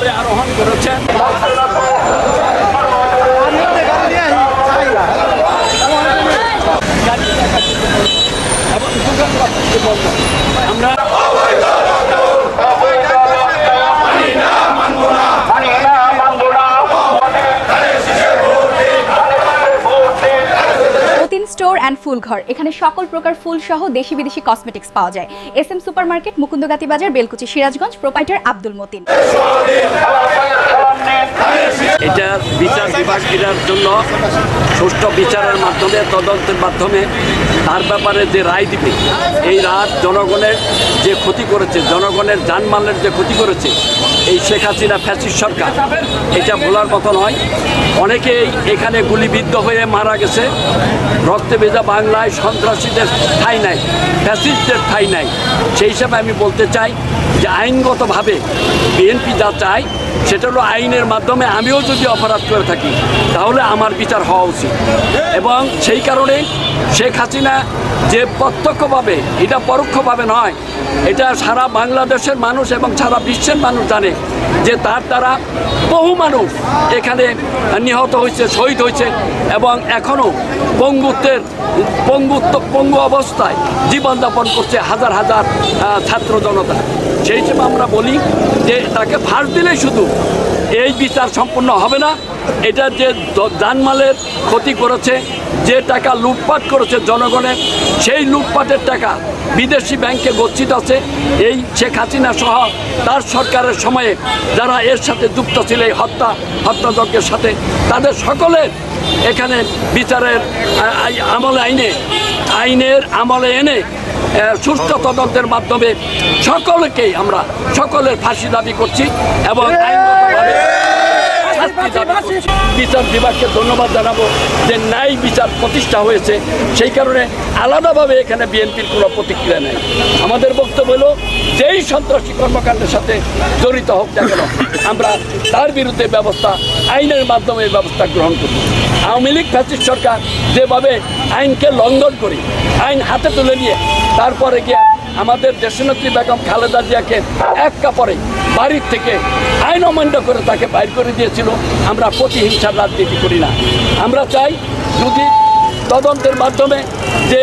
চেয়ারে আরোহণ করেছেন এবং দোকানপাটকে বন্ধ। আমরা মতিন স্টোর অ্যান্ড ফুল ঘর। এখানে সকল প্রকার ফুল সহ দেশি বিদেশি কসমেটিক্স পাওয়া যায়। S M super market Mukundagati বাজার, বেলকুচি, সিরাজগঞ্জ প্রোপাইটার আব্দুল মতিন। এটা বিচার বিভাগ এটার জন্য সুষ্ঠু বিচারের মাধ্যমে, তদন্তের মাধ্যমে তার ব্যাপারে যে রায় দিবে, এই রাত জনগণের যে ক্ষতি করেছে, জনগণের যানমালের যে ক্ষতি করেছে, এই শেখ হাসিনা ফ্যাসিস সরকার, এটা ভোলার মতো নয়। অনেকেই এখানে গুলিবিদ্ধ হয়ে মারা গেছে। রক্তে ভেজা বাংলায় সন্ত্রাসীদের ঠাই নাই, ফ্যাসিস্টদের ঠাই নাই। সেই হিসাবে আমি বলতে চাই যে আইনগতভাবে বিএনপি যা চায়, সেটা হলো আইনের মাধ্যমে আমিও যদি অপরাধ করে থাকি, তাহলে আমার বিচার হওয়া উচিত। এবং সেই কারণে শেখ হাসিনা যে প্রত্যক্ষভাবে, এটা পরোক্ষভাবে নয়। এটা সারা বাংলাদেশের মানুষ এবং সারা বিশ্বের মানুষ জানে যে তার দ্বারা বহু মানুষ এখানে নিহত হয়েছে, শহীদ হয়েছে এবং এখনও পঙ্গুত্বের, পঙ্গুত্ব, পঙ্গু অবস্থায় জীবনযাপন করছে হাজার হাজার ছাত্র জনতা। সেই হিসেবে আমরা বলি যে তাকে ফাঁস দিলেই শুধু এই বিচার সম্পূর্ণ হবে না। এটা যে জানমালের ক্ষতি করেছে যে টাকা লুটপাট করেছে জনগণের সেই লুটপাটের টাকা বিদেশি ব্যাংকে গচ্ছিত আছে এই শেখ হাসিনা সহ তার সরকারের সময়ে যারা এর সাথে যুক্ত ছিল, এই হত্যা, হত্যাযজ্ঞের সাথে, তাদের সকলের এখানে বিচারের আমলে আইনে, আইনের আমলে এনে সুস্থ তদন্তের মাধ্যমে সকলকেই আমরা, সকলের ফাঁসি দাবি করছি এবং আইনগতভাবে। বিচার বিভাগকে ধন্যবাদ জানাব যে ন্যায় বিচার প্রতিষ্ঠা হয়েছে। সেই কারণে আলাদাভাবে এখানে বিএনপির কোনো প্রতিক্রিয়া নেই। আমাদের বক্তব্য হলো, যেই সন্ত্রাসী কর্মকাণ্ডের সাথে জড়িত হোক না কেন, আমরা তার বিরুদ্ধে ব্যবস্থা, আইনের মাধ্যমে ব্যবস্থা গ্রহণ করব। আওয়ামী লীগ, ফ্যাসিস্ট সরকার যেভাবে আইনকে লঙ্ঘন করি, আইন হাতে তুলে নিয়ে, তারপরে গিয়ে আমাদের দেশনেত্রী বেগম খালেদা জিয়াকে এক কাপড়ে বাড়ির থেকে আইন অমান্য করে তাকে বাইর করে দিয়েছিল। আমরা প্রতিহিংসার রাজনীতি করি না। আমরা চাই যদি তদন্তের মাধ্যমে যে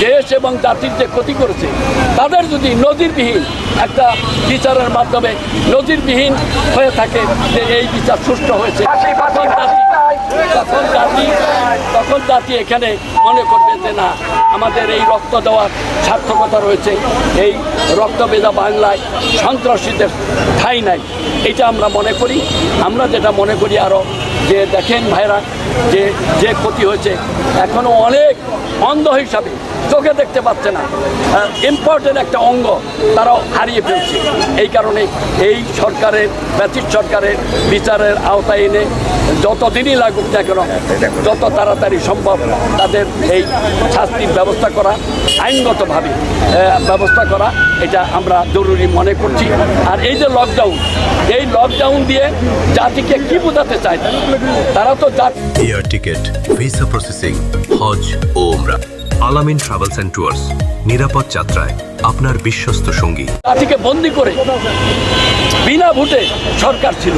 দেশ এবং জাতির যে ক্ষতি করেছে তাদের যদি নজিরবিহীন একটা বিচারের মাধ্যমে নজিরবিহীন হয়ে থাকে যে এই বিচার সুষ্ঠু হয়েছে তখন জাতি তখন জাতি তখন জাতি এখানে মনে করবে যে না আমাদের এই রক্ত দেওয়ার সার্থকতা রয়েছে এই রক্ত ভেজা বাংলায় সন্ত্রাসীদের ঠাই নাই। এটা আমরা মনে করি। আমরা যেটা মনে করি আরও যে দেখেন ভাইরা, যে যে ক্ষতি হয়েছে এখনও অনেক অন্ধ হিসাবে চোখে দেখতে পাচ্ছে না। ইম্পর্টেন্ট একটা অঙ্গ তারাও হারিয়ে ফেলছে। এই কারণে এই সরকারের ব্যতীত সরকারের বিচারের আওতায় এনে যতদিনই লাগুক না কেন, যত তাড়াতাড়ি সম্ভব তাদের এই শাস্তির ব্যবস্থা করা, আইনগতভাবে ব্যবস্থা করা, এটা আমরা জরুরি মনে করছি আর এই যে লকডাউন এই লকডাউন দিয়ে জাতিকে কি বোঝাতে চায় তারা? তো জাতি টিকিট ভিসা প্রসেসিং হজ ও আলামিন ট্রাভেলস অ্যান্ড ট্যুরস নিরাপদ যাত্রায় আপনার বিশ্বস্ত সঙ্গী। জাতিকে বন্দি করে বিনা ভোটে সরকার ছিল।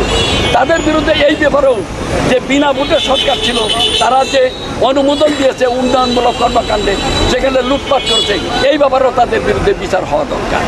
তাদের বিরুদ্ধে এই ব্যাপারেও যে বিনা ভোটে সরকার ছিল, তারা যে অনুমোদন দিয়েছে উন্নয়নমূলক কর্মকাণ্ডে, সেখানে লুটপাট করছে এই ব্যাপারেও তাদের বিরুদ্ধে বিচার হওয়া দরকার।